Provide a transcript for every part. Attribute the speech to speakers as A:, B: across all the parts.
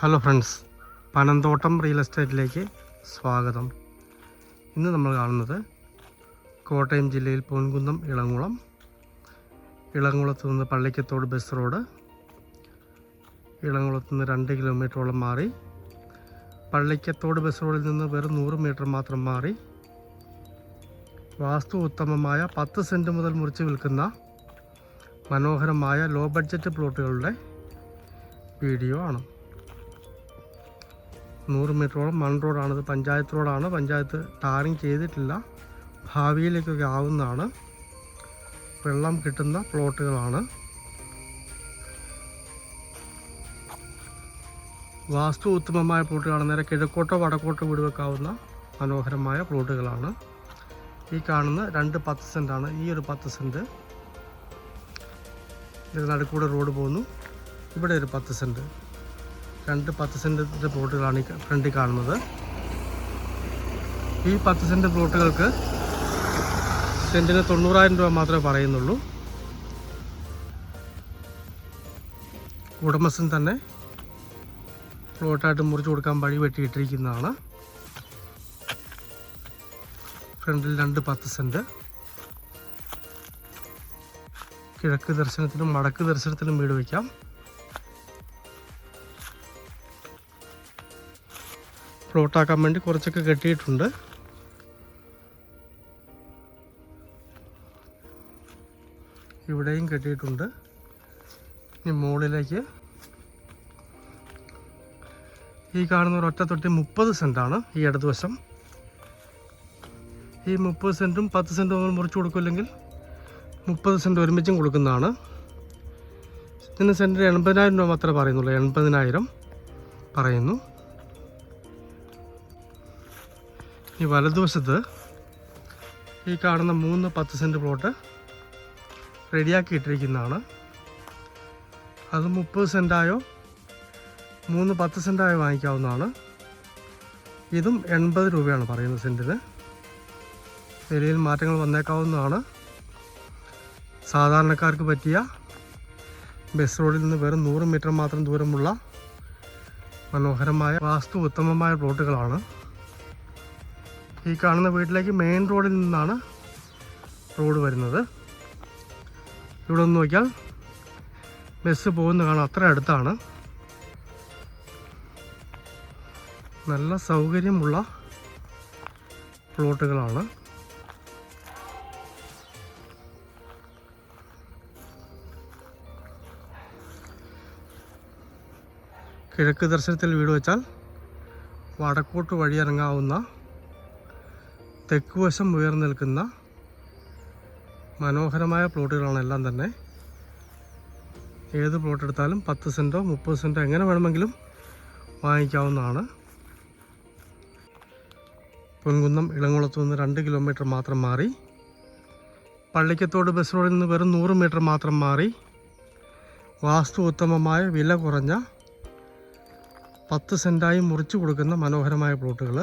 A: Hello friends Panamthottam real എസ്റ്റേറ്റിലേക്ക് സ്വാഗതം. ഇന്ന് നമ്മൾ കാണുന്നത് കോട്ടയം ജില്ലയിൽ പൊൻകുന്നം ഇളങ്കുളം ഇളങ്കുളത്ത് നിന്ന് പള്ളിക്കത്തോട് ബസ് റോഡ് ഇളങ്കുളത്ത് നിന്ന് രണ്ട് കിലോമീറ്ററോളം മാറി പള്ളിക്കത്തോട് ബസ് റോഡിൽ നിന്ന് വെറും നൂറ് മീറ്റർ മാത്രം മാറി വാസ്തു ഉത്തമമായ പത്ത് സെന്റ് മുതൽ മുറിച്ച് വിൽക്കുന്ന മനോഹരമായ ലോ ബഡ്ജറ്റ് പ്ലോട്ടുകളുടെ വീഡിയോ ആണ്. നൂറ് മീറ്ററോളം മൺ റോഡാണിത്. പഞ്ചായത്ത് റോഡാണ്. പഞ്ചായത്ത് ടാറിങ് ചെയ്തിട്ടില്ല. ഭാവിയിലേക്കൊക്കെ ആവുന്നതാണ്. വെള്ളം കിട്ടുന്ന പ്ലോട്ടുകളാണ്. വാസ്തു ഉത്തമമായ പ്ലോട്ടുകളാണ്. നേരെ കിഴക്കോട്ടോ വടക്കോട്ടോ വീട് വെക്കാവുന്ന മനോഹരമായ പ്ലോട്ടുകളാണ്. ഈ കാണുന്ന രണ്ട് പത്ത് സെന്റാണ് ഈ ഒരു പത്ത് സെന്റ് ഇത് നടുക്കൂടെ റോഡ് പോകുന്നു. ഇവിടെ ഒരു പത്ത് സെന്റ് രണ്ട് പത്ത് സെന്റിന്റെ പ്ലോട്ടുകളാണ് ഈ ഫ്രണ്ടിൽ കാണുന്നത്. ഈ പത്ത് സെന്റ് പ്ലോട്ടുകൾക്ക് സെന്റിന് തൊണ്ണൂറായിരം രൂപ മാത്രമേ പറയുന്നുള്ളൂ. ഉടമസ്ഥൻ തന്നെ പ്ലോട്ടായിട്ട് മുറിച്ച് കൊടുക്കാൻ വഴി വെട്ടിയിട്ടിരിക്കുന്നതാണ്. ഫ്രണ്ടിൽ രണ്ട് പത്ത് സെന്റ് കിഴക്ക് ദർശനത്തിനും വടക്ക് ദർശനത്തിനും വീട് വയ്ക്കാം പ്ലോട്ടാക്കാൻ വേണ്ടി കുറച്ചൊക്കെ കെട്ടിയിട്ടുണ്ട്. ഇവിടെയും കെട്ടിയിട്ടുണ്ട്. ഇനി മുകളിലേക്ക്. ഈ കാണുന്ന ഒരു ഒറ്റ തൊട്ടി മുപ്പത് സെന്റാണ് ഈ ഇടതുവശം. ഈ മുപ്പത് സെന്റും പത്ത് സെന്റും മുറിച്ച് കൊടുക്കില്ലെങ്കിൽ മുപ്പത് സെന്റ് ഒരുമിച്ചും കൊടുക്കുന്നതാണ്. ഇതിന് സെന്റിന് എൺപതിനായിരം രൂപ മാത്രമേ പറയുന്നുള്ളൂ. എൺപതിനായിരം പറയുന്നു. ഈ വലതുവശത്ത് ഈ കാണുന്ന മൂന്ന് പത്ത് സെന്റ് പ്ലോട്ട് റെഡിയാക്കി ഇട്ടിരിക്കുന്നതാണ്. അത് മുപ്പത് സെന്റായോ മൂന്ന് പത്ത് സെന്റായോ വാങ്ങിക്കാവുന്നതാണ്. ഇതും എൺപത് രൂപയാണ് പറയുന്നത് സെന്റിന് വിലയിൽ മാറ്റങ്ങൾ വന്നേക്കാവുന്നതാണ്. സാധാരണക്കാർക്ക് പറ്റിയ ബസ് റോഡിൽ നിന്ന് വെറും നൂറ് മീറ്റർ മാത്രം ദൂരമുള്ള മനോഹരമായ വാസ്തു ഉത്തമമായ പ്ലോട്ടുകളാണ് ഈ കാണുന്ന വീട്ടിലേക്ക് മെയിൻ റോഡിൽ നിന്നാണ് റോഡ് വരുന്നത്. ഇവിടെ ഒന്ന് നോക്കിയാൽ ബസ് പോകുന്ന കാണാം. അത്ര അടുത്താണ്. നല്ല സൗകര്യമുള്ള പ്ലോട്ടുകളാണ്. കിഴക്ക് ദർശനത്തിൽ വീട് വെച്ചാൽ വടക്കോട്ട് വഴിയിറങ്ങാവുന്ന തെക്ക് വശം ഉയർന്നു നിൽക്കുന്ന മനോഹരമായ പ്ലോട്ടുകളാണ് എല്ലാം തന്നെ. ഏത് പ്ലോട്ട് എടുത്താലും പത്ത് സെന്റോ മുപ്പത് സെന്റോ എങ്ങനെ വേണമെങ്കിലും വാങ്ങിക്കാവുന്നതാണ്. പൊൻകുന്നം ഇളങ്കുളത്തു നിന്ന് രണ്ട് കിലോമീറ്റർ മാത്രം മാറി. പള്ളിക്കത്തോട് ബസ് റോഡിൽ നിന്ന് വെറും നൂറ് മീറ്റർ മാത്രം മാറി. വാസ്തു ഉത്തമമായ വില കുറഞ്ഞ പത്ത് സെന്റായി മുറിച്ചു കൊടുക്കുന്ന മനോഹരമായ പ്ലോട്ടുകൾ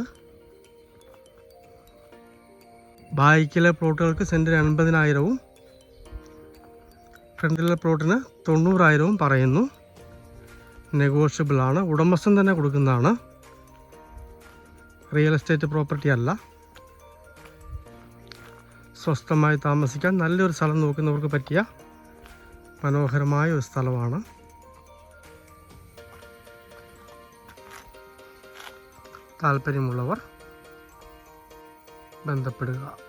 A: ബായിക്കിലെ പ്ലോട്ടുകൾക്ക് സെന്റിന് എൺപതിനായിരവും ഫ്രണ്ടിലെ പ്ലോട്ടിന് തൊണ്ണൂറായിരവും പറയുന്നു. നെഗോഷ്യബിൾ ആണ് ഉടമസ്ഥൻ തന്നെ കൊടുക്കുന്നതാണ്. റിയൽ എസ്റ്റേറ്റ് പ്രോപ്പർട്ടി അല്ല. സ്വസ്ഥമായി താമസിക്കാൻ നല്ലൊരു സ്ഥലം നോക്കുന്നവർക്ക് പറ്റിയ മനോഹരമായ ഒരു സ്ഥലമാണ്. താല്പര്യമുള്ളവർ ബന്ധപ്പെടുക.